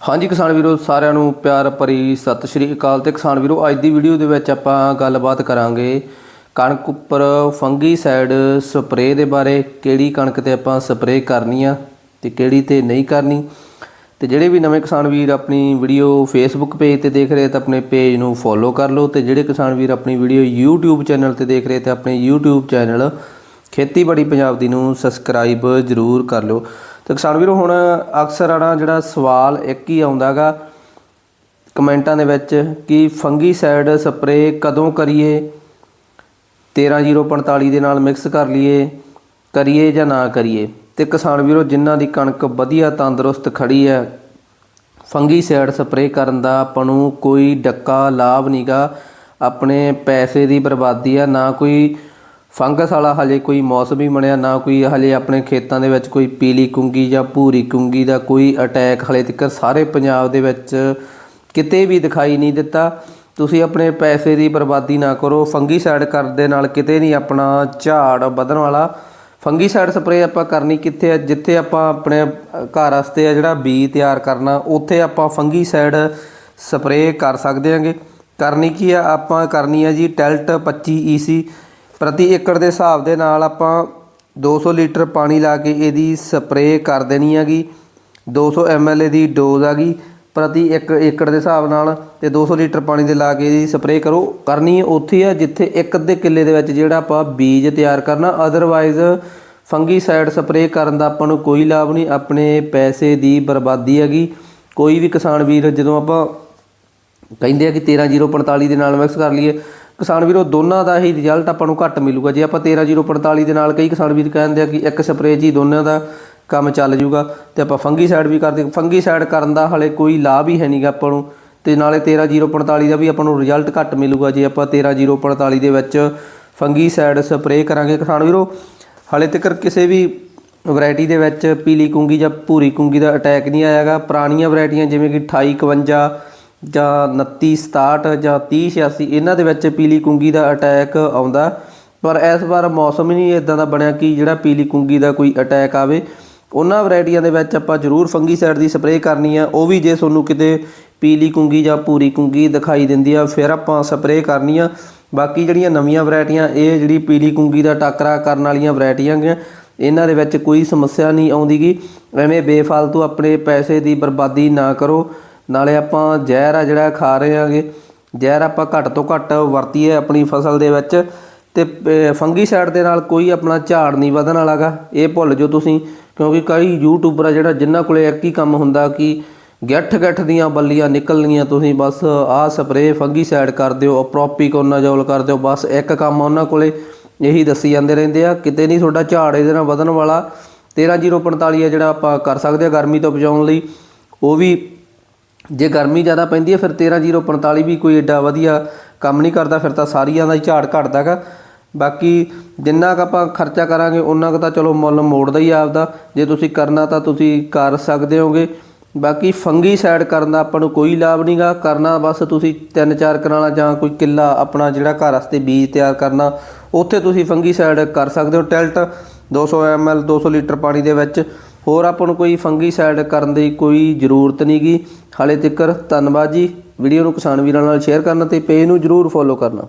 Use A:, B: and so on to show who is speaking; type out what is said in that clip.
A: ਹਾਂਜੀ ਕਿਸਾਨ ਵੀਰੋ, ਸਾਰਿਆਂ ਨੂੰ ਪਿਆਰ ਭਰੀ ਸਤਿ ਸ਼੍ਰੀ ਅਕਾਲ ਤੇ ਕਿਸਾਨ ਵੀਰੋ, ਅੱਜ ਦੀ ਵੀਡੀਓ ਦੇ ਵਿੱਚ ਆਪਾਂ ਗੱਲਬਾਤ ਕਰਾਂਗੇ ਕਣਕ ਉੱਪਰ ਫੰਗੀ ਸਾਈਡ ਸਪਰੇਅ ਦੇ ਬਾਰੇ, ਕਿਹੜੀ ਕਣਕ ਤੇ ਆਪਾਂ ਸਪਰੇਅ ਕਰਨੀ ਆ ਤੇ ਕਿਹੜੀ ਤੇ ਨਹੀਂ ਕਰਨੀ। ਤੇ ਜਿਹੜੇ ਵੀ ਨਵੇਂ ਕਿਸਾਨ ਵੀਰ ਆਪਣੀ ਵੀਡੀਓ ਫੇਸਬੁੱਕ ਪੇਜ ਤੇ ਦੇਖ ਰਹੇ ਤਾਂ ਆਪਣੇ ਪੇਜ ਨੂੰ ਫੋਲੋ ਕਰ ਲਓ। ਤੇ ਜਿਹੜੇ ਕਿਸਾਨ ਵੀਰ ਆਪਣੀ ਵੀਡੀਓ YouTube ਚੈਨਲ ਤੇ ਦੇਖ ਰਹੇ ਤੇ ਆਪਣੇ YouTube ਚੈਨਲ ਖੇਤੀਬਾੜੀ ਪੰਜਾਬ ਦੀ ਨੂੰ ਸਬਸਕ੍ਰਾਈਬ ਜ਼ਰੂਰ ਕਰ ਲਓ। ਤੇ ਕਿਸਾਨ ਵੀਰੋ, ਹੁਣ ਅਕਸਰ ਆਣਾ ਜਿਹੜਾ ਸਵਾਲ ਇੱਕ ਹੀ ਆਉਂਦਾਗਾ ਕਮੈਂਟਾਂ ਦੇ ਵਿੱਚ ਕਿ ਫੰਗੀਸਾਈਡ ਸਪਰੇਅ ਕਦੋਂ ਕਰੀਏ? 13045 ਦੇ ਨਾਲ ਮਿਕਸ ਕਰ ਲਈਏ, ਕਰੀਏ ਜਾਂ ਨਾ ਕਰੀਏ? ਤੇ ਕਿਸਾਨ ਵੀਰੋ, ਜਿਨ੍ਹਾਂ ਦੀ ਕਣਕ ਵਧੀਆ ਤੰਦਰੁਸਤ ਖੜੀ ਹੈ, ਫੰਗੀਸਾਈਡ ਸਪਰੇਅ ਕਰਨ ਦਾ ਆਪਾਂ ਨੂੰ ਕੋਈ ਡੱਕਾ ਲਾਭ ਨਹੀਂਗਾ ਆਪਣੇ ਪੈਸੇ ਦੀ ਬਰਬਾਦੀ ਆ, ਨਾ ਕੋਈ ਫੰਗਸ ਵਾਲਾ ਹਲੇ ਕੋਈ ਮੌਸਮੀ ਬਣਿਆ, ਨਾ ਕੋਈ ਹਲੇ ਆਪਣੇ ਖੇਤਾਂ ਦੇ ਵਿੱਚ ਕੋਈ ਪੀਲੀ ਕੁੰਗੀ ਜਾਂ ਭੂਰੀ ਕੁੰਗੀ ਦਾ ਕੋਈ ਅਟੈਕ ਹਲੇ ਤੱਕ ਸਾਰੇ ਪੰਜਾਬ ਦੇ ਵਿੱਚ ਕਿਤੇ ਵੀ ਦਿਖਾਈ ਨਹੀਂ ਦਿੱਤਾ। ਤੁਸੀਂ ਆਪਣੇ ਪੈਸੇ ਦੀ ਬਰਬਾਦੀ ਨਾ ਕਰੋ, ਫੰਗੀਸਾਈਡ ਕਰਨ ਦੇ ਨਾਲ ਕਿਤੇ ਨਹੀਂ ਆਪਣਾ ਝਾੜ ਵਧਣ ਵਾਲਾ। ਫੰਗੀਸਾਈਡ ਸਪਰੇਅ ਆਪਾਂ ਕਰਨੀ ਕਿੱਥੇ ਆ? ਜਿੱਥੇ ਆਪਾਂ ਆਪਣੇ ਘਰ ਵਾਸਤੇ ਆ ਜਿਹੜਾ ਬੀ ਤਿਆਰ ਕਰਨਾ, ਉੱਥੇ ਆਪਾਂ ਫੰਗੀਸਾਈਡ ਸਪਰੇਅ ਕਰ ਸਕਦੇ ਹਾਂਗੇ। ਕਰਨੀ ਕੀ ਆ? ਆਪਾਂ ਕਰਨੀ ਆ ਜੀ ਟੈਲਟ 25 ਈਸੀ ਪ੍ਰਤੀ ਏਕੜ ਦੇ ਹਿਸਾਬ ਦੇ ਨਾਲ ਆਪਾਂ 200 ਲੀਟਰ ਪਾਣੀ ਲਾ ਕੇ ਇਹਦੀ ਸਪਰੇਅ ਕਰ ਦੇਣੀ ਹੈਗੀ। 200 ml ਦੀ ਡੋਜ਼ ਹੈਗੀ। ਪ੍ਰਤੀ ਇੱਕ ਏਕੜ ਦੇ ਹਿਸਾਬ ਨਾਲ ਤੇ 200 ਲੀਟਰ ਪਾਣੀ ਦੇ ਲਾ ਕੇ ਇਹਦੀ ਸਪਰੇਅ ਕਰੋ। ਕਰਨੀ ਉੱਥੇ ਆ ਜਿੱਥੇ ਇੱਕ ਅੱਧੇ ਕਿੱਲੇ ਦੇ ਵਿੱਚ ਜਿਹੜਾ ਆਪਾਂ ਬੀਜ ਤਿਆਰ ਕਰਨਾ। ਅਦਰਵਾਈਜ਼ ਫੰਗੀਸਾਈਡ ਸਪਰੇਅ ਕਰਨ ਦਾ ਆਪਾਂ ਨੂੰ ਕੋਈ ਲਾਭ ਨਹੀਂ। ਆਪਣੇ ਪੈਸੇ ਦੀ ਬਰਬਾਦੀ ਹੈਗੀ। ਕੋਈ ਵੀ ਕਿਸਾਨ ਵੀਰ ਜਦੋਂ ਆਪਾਂ ਕਹਿੰਦੇ ਆ ਕਿ 13045 ਦੇ ਨਾਲ ਮਿਕਸ ਕਰ ਲਈਏ ਕਿਸਾਨ ਵੀਰੋ, ਦੋਨਾਂ ਦਾ ਹੀ ਰਿਜ਼ਲਟ ਆਪਾਂ ਨੂੰ ਘੱਟ ਮਿਲੂਗਾ। ਜੇ ਆਪਾਂ 13045 ਦੇ ਨਾਲ ਕਈ ਕਿਸਾਨ ਵੀਰ ਕਹਿੰਦੇ ਆ ਕਿ ਇੱਕ ਸਪਰੇਅ ਜੀ ਦੋਨਾਂ ਦਾ ਕੰਮ ਚੱਲ ਜੂਗਾ, ਤੇ ਆਪਾਂ ਫੰਗੀਸਾਈਡ ਵੀ ਕਰਦੇ ਫੰਗੀਸਾਈਡ ਕਰਨ ਦਾ ਹਲੇ ਕੋਈ ਲਾਭ ਹੀ ਹੈ ਨਹੀਂਗਾ ਆਪਾਂ ਨੂੰ। ਤੇ ਨਾਲੇ 13045 ਦਾ ਵੀ ਆਪਾਂ ਨੂੰ ਰਿਜ਼ਲਟ ਘੱਟ ਮਿਲੂਗਾ। ਜੇ ਆਪਾਂ 13045 ਦੇ ਵਿੱਚ ਫੰਗੀਸਾਈਡ ਸਪਰੇਅ ਕਰਾਂਗੇ ਕਿਸਾਨ ਵੀਰੋ, ਹਲੇ ਤੱਕ ਕਿਸੇ ਵੀ ਵੈਰਾਈਟੀ ਦੇ ਵਿੱਚ ਪੀਲੀ ਕੁੰਗੀ ਜਾਂ ਭੂਰੀ ਕੁੰਗੀ ਦਾ ਅਟੈਕ ਨਹੀਂ ਆਇਆਗਾ। ਪੁਰਾਣੀਆਂ ਵੈਰਾਈਟੀਆਂ ਜਿਵੇਂ ਕਿ 2851 ਜਾਂ 2967 ਜਾਂ 3086 ਇਹਨਾਂ ਦੇ ਵਿੱਚ ਪੀਲੀ ਕੁੰਗੀ ਦਾ ਅਟੈਕ ਆਉਂਦਾ। ਪਰ ਇਸ ਵਾਰ ਮੌਸਮ ਹੀ ਨਹੀਂ ਇਦਾਂ ਦਾ ਬਣਿਆ ਕਿ ਜਿਹੜਾ ਪੀਲੀ ਕੁੰਗੀ ਦਾ ਕੋਈ ਅਟੈਕ ਆਵੇ। ਉਹਨਾਂ ਵੈਰਾਈਟੀਆਂ ਦੇ ਵਿੱਚ ਆਪਾਂ ਜ਼ਰੂਰ ਫੰਗੀਸਾਈਡ ਦੀ ਸਪਰੇਅ ਕਰਨੀ ਆ। ਉਹ ਵੀ ਜੇ ਤੁਹਾਨੂੰ ਕਿਤੇ ਪੀਲੀ ਕੁੰਗੀ ਜਾਂ ਭੂਰੀ ਕੁੰਗੀ ਦਿਖਾਈ ਦਿੰਦੀ ਆ, ਫਿਰ ਆਪਾਂ ਸਪਰੇਅ ਕਰਨੀ ਆ। ਬਾਕੀ ਜਿਹੜੀਆਂ ਨਵੀਆਂ ਵੈਰਾਈਟੀਆਂ, ਇਹ ਜਿਹੜੀ ਪੀਲੀ ਕੁੰਗੀ ਦਾ ਟਾਕਰਾ ਕਰਨ ਵਾਲੀਆਂ ਵੈਰਾਈਟੀਆਂ ਗੀਆਂ, ਇਹਨਾਂ ਦੇ ਵਿੱਚ ਕੋਈ ਸਮੱਸਿਆ ਨਹੀਂ ਆਉਂਦੀਗੀ। ਐਵੇਂ ਬੇਫਾਲਤੂ ਆਪਣੇ ਪੈਸੇ ਦੀ ਬਰਬਾਦੀ ਨਾ ਕਰੋ। ਨਾਲੇ ਆਪਾਂ ਜ਼ਹਿਰ ਆ ਜਿਹੜਾ ਖਾ ਰਹੇ ਆਂਗੇ। ਜ਼ਹਿਰ ਆਪਾਂ ਘੱਟ ਤੋਂ ਘੱਟ ਵਰਤੀਏ ਆਪਣੀ ਫਸਲ ਦੇ ਵਿੱਚ। ਤੇ ਫੰਗੀਸਾਈਡ ਦੇ ਨਾਲ ਕੋਈ ਆਪਣਾ ਝਾੜ ਨਹੀਂ ਵਧਣ ਵਾਲਾਗਾ। ਇਹ ਭੁੱਲ ਜਾਓ ਤੁਸੀਂ, ਕਿਉਂਕਿ ਕਈ ਯੂਟਿਊਬਰ ਆ ਜਿਹੜਾ ਜਿਨ੍ਹਾਂ ਕੋਲੇ ਇੱਕ ਹੀ ਕੰਮ ਹੁੰਦਾ ਕਿ ਗੱਠ ਗੱਠ ਦੀਆਂ ਬੱਲੀਆਂ ਨਿਕਲਣੀਆਂ। ਤੁਸੀਂ ਬਸ ਆਹ ਸਪਰੇਅ ਫੰਗੀਸਾਈਡ ਕਰ ਦਿਓ ਪ੍ਰੋਪੀਕੋਨਾਜੋਲ ਕਰ ਦਿਓ। ਬਸ ਇੱਕ ਕੰਮ ਉਹਨਾਂ ਕੋਲੇ ਇਹੀ ਦੱਸੀ ਜਾਂਦੇ ਰਹਿੰਦੇ ਆ, ਕਿਤੇ ਨਹੀਂ ਤੁਹਾਡਾ ਝਾੜ ਇਹਦੇ ਨਾਲ ਵਧਣ ਵਾਲਾ। 13045 ਆ ਜਿਹੜਾ ਆਪਾਂ ਕਰ ਸਕਦੇ ਆ ਗਰਮੀ ਤੋਂ ਬਚਾਉਣ ਲਈ। ਉਹ ਵੀ ਜੇ ਗਰਮੀ ਜ਼ਿਆਦਾ ਪੈਂਦੀ ਹੈ, ਫਿਰ 13045 ਵੀ ਕੋਈ ਏਡਾ ਵਧੀਆ ਕੰਮ ਨਹੀਂ ਕਰਦਾ, ਫਿਰ ਤਾਂ ਸਾਰੀਆਂ ਦਾ ਹੀ ਝਾੜ ਘਟਦਾਗਾ ਬਾਕੀ ਜਿੰਨਾ ਕ ਆਪਾਂ ਖਰਚਾ ਕਰਾਂਗੇ ਉਹਨਾਂ ਕ ਤਾਂ ਚਲੋ ਮੁੱਲ ਮੋੜਦਾ ਹੀ ਆਪਦਾ। ਜੇ ਤੁਸੀਂ ਕਰਨਾ ਤਾਂ ਤੁਸੀਂ ਕਰ ਸਕਦੇ ਹੋਗੇ। ਬਾਕੀ ਫੰਗੀ ਸਾਈਡ ਕਰਨ ਦਾ ਆਪਾਂ ਨੂੰ ਕੋਈ ਲਾਭ ਨਹੀਂਗਾ ਕਰਨਾ ਬਸ ਤੁਸੀਂ ਤਿੰਨ ਚਾਰ ਕਨਾਲਾਂ ਜਾਂ ਕੋਈ ਕਿੱਲਾ ਆਪਣਾ ਜਿਹੜਾ ਘਰ ਵਾਸਤੇ ਬੀਜ ਤਿਆਰ ਕਰਨਾ, ਉੱਥੇ ਤੁਸੀਂ ਫੰਗੀ ਸਾਈਡ ਕਰ ਸਕਦੇ ਹੋ। ਟੈਲਟ 200 ml 200 ਲੀਟਰ ਪਾਣੀ ਦੇ ਵਿੱਚ। ਹੋਰ ਆਪਾਂ ਨੂੰ ਕੋਈ ਫੰਗੀ ਸਾਈਡ ਕਰਨ ਦੀ ਕੋਈ ਜ਼ਰੂਰਤ ਨਹੀਂਗੀ ਹਾਲੇ ਤੱਕ ਧੰਨਵਾਦ ਜੀ। ਵੀਡੀਓ ਨੂੰ ਕਿਸਾਨ ਵੀਰਾਂ ਨਾਲ ਸ਼ੇਅਰ ਕਰਨਾ ਤੇ ਪੇਜ ਨੂੰ ਜਰੂਰ ਫੋਲੋ ਕਰਨਾ।